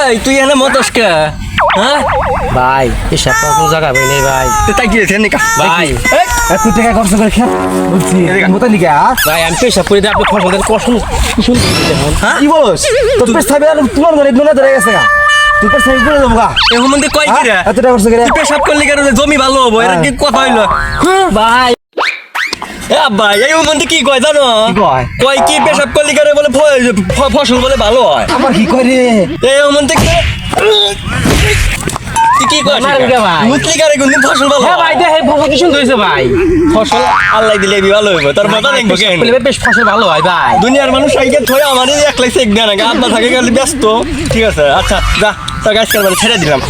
এই তুই এনে মতস কে? হ্যাঁ? ভাই করার কোনো জায়গা পাই নাই ভাই। তুই তাই গিয়েছে নিকা ভাই এত টাকা খরচ করে খেত বলছি মতে নিকে আ ভাই আমি পেশাব করে দিয়ে আপনি কষ্ট কুশল দেখুন কি বলস? তোর পেছ থাকবে আর তোমার ঘরে নুনা ধরে গেছে গা। পেছ থাকবে বলে দেবো গা। এখন মধ্যে কয় কি রে? এত টাকা খরচ করে। পেশাব করলি কেন জমি ভালো হব? এর কি কথা হইল? ভাই। এই কি কয় জানো? কয়? কি পেশাব করলি কেন বলে ফ- ফ- ফসল বলে ভালো হয়? আমার কি করে? এই মধ্যে কি কয় ভাই? মুতলি কারে কোনদিন ফসল ভালো হ্যাঁ ভাই দেখে ফসল কি সুন্দর হয়েছে ভাই। ফসল আল্লাহ দিলে বি ভালো হইব তোর মজা দেখব কেন বলে বেশ ফসল ভালো হয় ভাই। দুনিয়ার মানুষ থয়ে আমাদের একলাই চেক দেয় না আব্বা থাকে গেলে ব্যস্ত। ঠিক আছে আচ্ছা যা তোর গাছ ছেড়ে দিলাম।